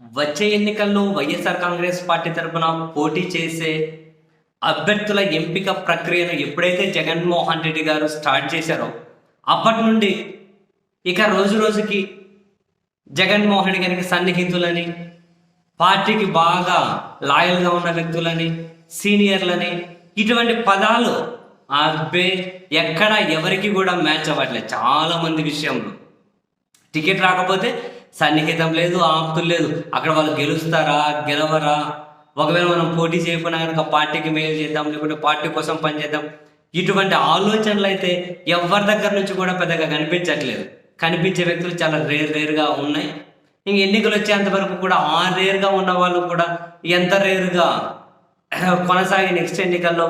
వచ్చే ఎన్నికల్లో వైఎస్ఆర్ కాంగ్రెస్ పార్టీ తరఫున పోటీ చేసే అభ్యర్థుల ఎంపిక ప్రక్రియను ఎప్పుడైతే జగన్మోహన్ రెడ్డి గారు స్టార్ట్ చేశారో అప్పటి నుండి ఇక రోజు రోజుకి జగన్మోహన్ రెడ్డి గారికి సన్నిహితులని పార్టీకి బాగా లాయల్గా ఉన్న వ్యక్తులని సీనియర్లని ఇటువంటి పదాలు అబ్బే ఎక్కడ ఎవరికి కూడా మ్యాచ్ అవ్వట్లేదు. చాలామంది విషయంలో. టికెట్ రాకపోతే సన్నిహితం లేదు ఆప్తులు లేదు. అక్కడ వాళ్ళు గెలుస్తారా గెలవరా? ఒకవేళ మనం పోటీ చేయకుండా కనుక పార్టీకి మేలు చేద్దాం లేకుంటే పార్టీ కోసం పనిచేద్దాం ఇటువంటి ఆలోచనలు అయితే ఎవరి దగ్గర నుంచి కూడా పెద్దగా కనిపించట్లేదు. కనిపించే వ్యక్తులు చాలా రేర్ రేర్గా ఉన్నాయి. ఇంక ఎన్నికలు వచ్చేంత వరకు కూడా ఆ రేర్గా ఉన్న వాళ్ళు కూడా ఎంత రేరుగా కొనసాగే నెక్స్ట్ ఎన్నికల్లో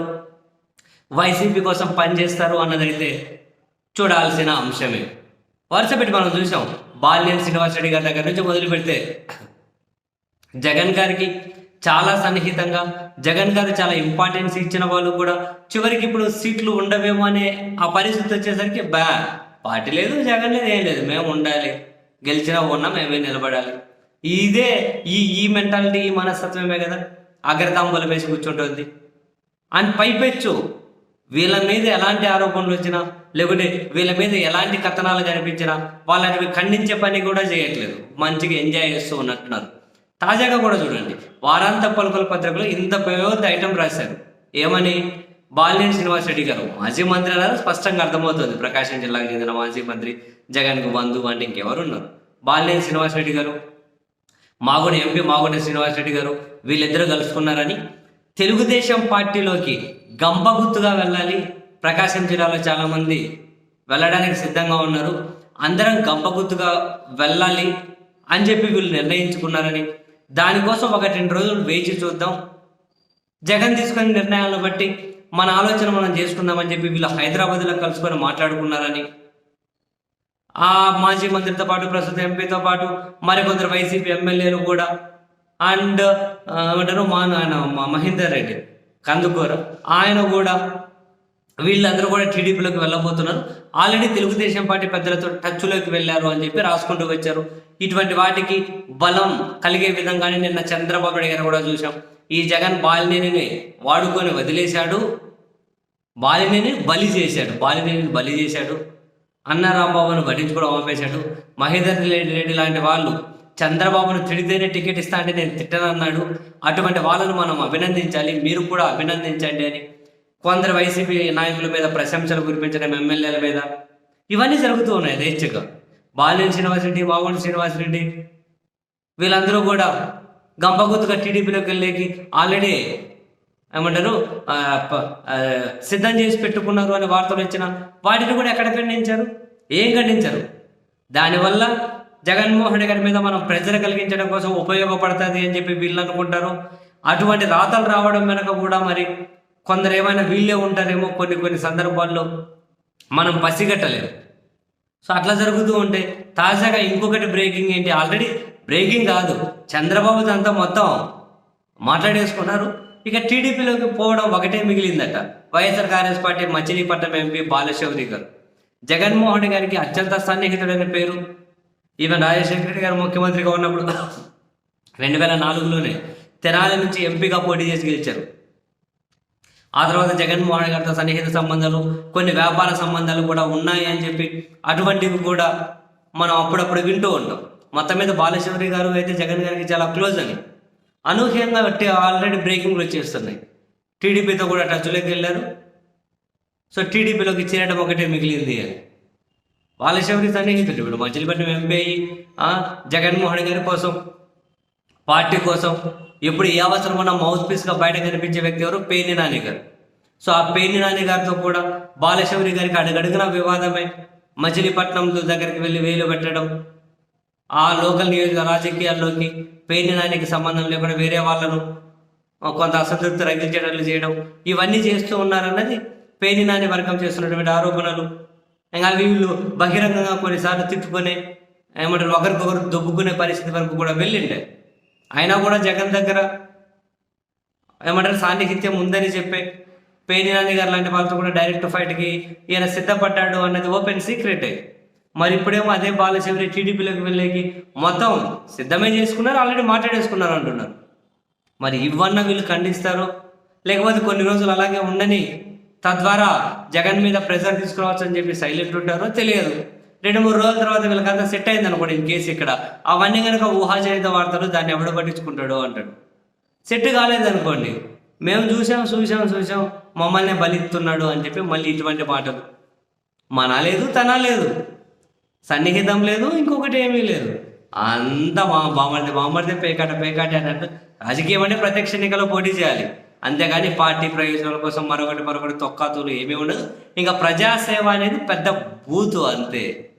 వైసీపీ కోసం పనిచేస్తారు అన్నదైతే చూడాల్సిన అంశమే. వరుస పెట్టి మనం చూసాం. బాల్యం శ్రీనివాస్ రెడ్డి గారి దగ్గర నుంచి మొదలు పెడితే జగన్ గారికి చాలా సన్నిహితంగా జగన్ గారు చాలా ఇంపార్టెన్స్ ఇచ్చిన వాళ్ళు కూడా చివరికి ఇప్పుడు సీట్లు ఉండవేమో అనే ఆ పరిస్థితి వచ్చేసరికి బ్యా పార్టీ లేదు జగన్ లేదు ఏం లేదు మేము ఉండాలి. గెలిచినా ఉన్నా మేమే నిలబడాలి. ఇదే ఈ ఈ మెంటాలిటీ ఈ మనస్తత్వమే కదా. అగ్రతాంబులు వేసి కూర్చుంటుంది. అండ్ పైపెచ్చు. వీళ్ళ మీద ఎలాంటి ఆరోపణలు వచ్చినా లేకుంటే వీళ్ళ మీద ఎలాంటి కథనాలు కనిపించినా వాళ్ళని ఖండించే పని కూడా చేయట్లేదు. మంచిగా ఎంజాయ్ చేస్తూ ఉన్నట్టున్నారు. తాజాగా కూడా చూడండి. వారాంత పలుకుల పత్రికలో ఇంత పెద్ద ఐటమ్ రాశారు. ఏమని? బాలినేని శ్రీనివాసరెడ్డి గారు. మాజీ మంత్రి అన్నారు. స్పష్టంగా అర్థమవుతుంది. ప్రకాశం జిల్లాకు చెందిన మాజీ మంత్రి జగన్కు బంధువు అంటే ఇంకెవరు ఉన్నారు బాలినేని శ్రీనివాసరెడ్డి గారు? మాగుడి ఎంపీ మాగుడి శ్రీనివాసరెడ్డి గారు? వీళ్ళిద్దరూ కలుసుకున్నారని? తెలుగుదేశం పార్టీలోకి గంపగుత్తుగా వెళ్ళాలి. ప్రకాశం జిల్లాలో చాలామంది వెళ్ళడానికి సిద్ధంగా ఉన్నారు. అందరం గంపగుత్తుగా వెళ్ళాలి అని చెప్పి వీళ్ళు నిర్ణయించుకున్నారని. దానికోసం ఒకటి రెండు రోజులు వేచి చూద్దాం. జగన్ తీసుకునే నిర్ణయాలను బట్టి మన ఆలోచన మనం చేసుకుందామని చెప్పి వీళ్ళు హైదరాబాద్లో కలుసుకొని మాట్లాడుకున్నారని. ఆ మాజీ మంత్రితో పాటు ప్రస్తుత ఎంపీతో పాటు మరికొందరు వైసీపీ ఎమ్మెల్యేలు కూడా. అండ్ ఏమంటారు మా ఆయన మా మహేందర్ రెడ్డి. కందుకూర. ఆయన కూడా వీళ్ళందరూ కూడా టీడీపీలోకి వెళ్ళబోతున్నారు. ఆల్రెడీ తెలుగుదేశం పార్టీ పెద్దలతో టచ్లోకి వెళ్ళారు అని చెప్పి రాసుకుంటూ వచ్చారు. ఇటువంటి వాటికి బలం కలిగే విధంగానే నిన్న చంద్రబాబు నాయుడు గారు కూడా చూసాం ఈ జగన్ బాలినేని వాడుకొని వదిలేశాడు. బాలినేని బలి చేశాడు. బాలినేని బలి చేశాడు. అన్నారాంబాబును రాంబాబును ఆపేశాడు. మహేందర్ రెడ్డి రెడ్డి లాంటి వాళ్ళు చంద్రబాబును తిడితేనే టికెట్ ఇస్తా అంటే నేను తిట్టనన్నాడు. అటువంటి వాళ్ళను మనం అభినందించాలి. మీరు కూడా అభినందించండి అని. కొందరు వైసీపీ నాయకుల మీద ప్రశంసలు కురిపించడం ఎమ్మెల్యేల మీద ఇవన్నీ జరుగుతూ ఉన్నాయి యథేచ్ఛగా. బాలినేని శ్రీనివాసరెడ్డి శ్రీనివాస్ శ్రీనివాసరెడ్డి వీళ్ళందరూ కూడా గంపగుత్తుగా టీడీపీలోకి వెళ్ళేకి ఆల్రెడీ ఏమంటారు సిద్ధం చేసి పెట్టుకున్నారు అనే వార్తలు వచ్చిన వాటిని కూడా ఎక్కడ ఖండించారు? ఏం ఖండించారు? దానివల్ల జగన్మోహన్ గారి మీద మనం ప్రెజర్ కలిగించడం కోసం ఉపయోగపడుతుంది అని చెప్పి వీళ్ళు అనుకుంటారు. అటువంటి రాతలు రావడం వెనక కూడా మరి కొందరు ఏమైనా వీళ్ళే ఉంటారేమో కొన్ని కొన్ని సందర్భాల్లో మనం పసిగట్టలేము. సో అట్లా జరుగుతూ ఉంటే తాజాగా ఇంకొకటి బ్రేకింగ్ ఏంటి? ఆల్రెడీ బ్రేకింగ్ కాదు చంద్రబాబు అంతా మొత్తం మాట్లాడేసుకున్నారు. ఇక టీడీపీలోకి పోవడం ఒకటే మిగిలిందట. YSR Congress party Machilipatnam MP Balashowry గారు. జగన్మోహన్ గారికి అత్యంత సన్నిహితుడైన పేరు. ఈవెన్ రాజశేఖర రెడ్డి గారు ముఖ్యమంత్రిగా ఉన్నప్పుడు రెండు వేల నాలుగులోనే తెనాలి నుంచి ఎంపీగా పోటీ చేసి గెలిచారు. ఆ తర్వాత జగన్మోహన్ గారితో సన్నిహిత సంబంధాలు కొన్ని వ్యాపార సంబంధాలు కూడా ఉన్నాయి అని చెప్పి అటువంటివి కూడా మనం అప్పుడప్పుడు వింటూ ఉంటాం. మొత్తం మీద బాలేశ్వరి గారు అయితే జగన్ గారికి చాలా క్లోజ్ అని. అనూహ్యంగా బట్టి ఆల్రెడీ బ్రేకింగ్లు వచ్చేస్తున్నాయి. టీడీపీతో కూడా టచ్లోకి వెళ్ళారు. సో టీడీపీలోకి చేరడం ఒకటే మిగిలింది అని. బాలశౌరి సన్నిహితుడు ఇప్పుడు మచిలీపట్నం ఎంపీ జగన్మోహన్ గారి కోసం పార్టీ కోసం ఎప్పుడు ఏ అవసరం ఉన్న మౌత్ పీస్గా బయట కనిపించే వ్యక్తి ఎవరు? పేర్ని నాని గారు. సో ఆ పేర్ని నాని గారితో కూడా బాలశౌరి గారికి అడుగడుగున వివాదమే. మచిలీపట్నం దగ్గరికి వెళ్ళి వేలు పెట్టడం ఆ లోకల్ నియోజక రాజకీయాల్లోకి పేర్ని నానికి సంబంధం లేకుండా వేరే వాళ్ళను కొంత అసంతృప్తి రగిల్చేటట్లు చేయడం ఇవన్నీ చేస్తూ ఉన్నారన్నది పేర్ని నాని వర్గం చేస్తున్నటువంటి ఆరోపణలు. ఇంకా వీళ్ళు బహిరంగంగా కొన్నిసార్లు తిట్టుకొని ఏమంటారు ఒకరికొకరు దొబ్బుకునే పరిస్థితి వరకు కూడా వెళ్ళిండే. అయినా కూడా జగన్ దగ్గర ఏమంటారు సాన్నిహిత్యం ఉందని చెప్పే పేని నాని గారు లాంటి వాళ్ళతో కూడా డైరెక్ట్ ఫైట్కి ఈయన సిద్ధపడ్డాడు అన్నది ఓపెన్ సీక్రెట్. మరి ఇప్పుడేమో అదే బాలశివరి టీడీపీలోకి వెళ్ళేకి మొత్తం సిద్ధమే చేసుకున్నారు ఆల్రెడీ మాట్లాడేసుకున్నారు అంటున్నారు. మరి ఇవన్నా వీళ్ళు ఖండిస్తారు లేకపోతే కొన్ని రోజులు అలాగే ఉండని తద్వారా జగన్ మీద ప్రెజర్ తీసుకురావచ్చు అని చెప్పి సైలెంట్ ఉంటారో తెలియదు. రెండు మూడు రోజుల తర్వాత వీళ్ళకంతా సెట్ అయింది అనుకోండి ఇన్ కేసు ఇక్కడ. అవన్నీ కనుక ఊహాజనిత వార్తలు దాన్ని ఎవడు పట్టించుకుంటాడు అంటాడు. సెట్ కాలేదనుకోండి. మేము చూసాం చూసాం చూసాం మమ్మల్ని బలిస్తున్నాడు అని చెప్పి మళ్ళీ ఇటువంటి మాటలు. మన లేదు తన లేదు. సన్నిహితం లేదు ఇంకొకటి ఏమీ లేదు. అంత మా బామర్ది బామర్ది పేకాట పేకాట అన్నట్టు రాజకీయం అంటే ప్రత్యక్ష ఎన్నికల్లో పోటీ చేయాలి. అంతేగాని పార్టీ ప్రయోజనాల కోసం మరొకటి మరొకటి తొక్కాతులు ఏమీ ఉండదు. ఇంకా ప్రజాసేవ అనేది పెద్ద బూతు అంతే.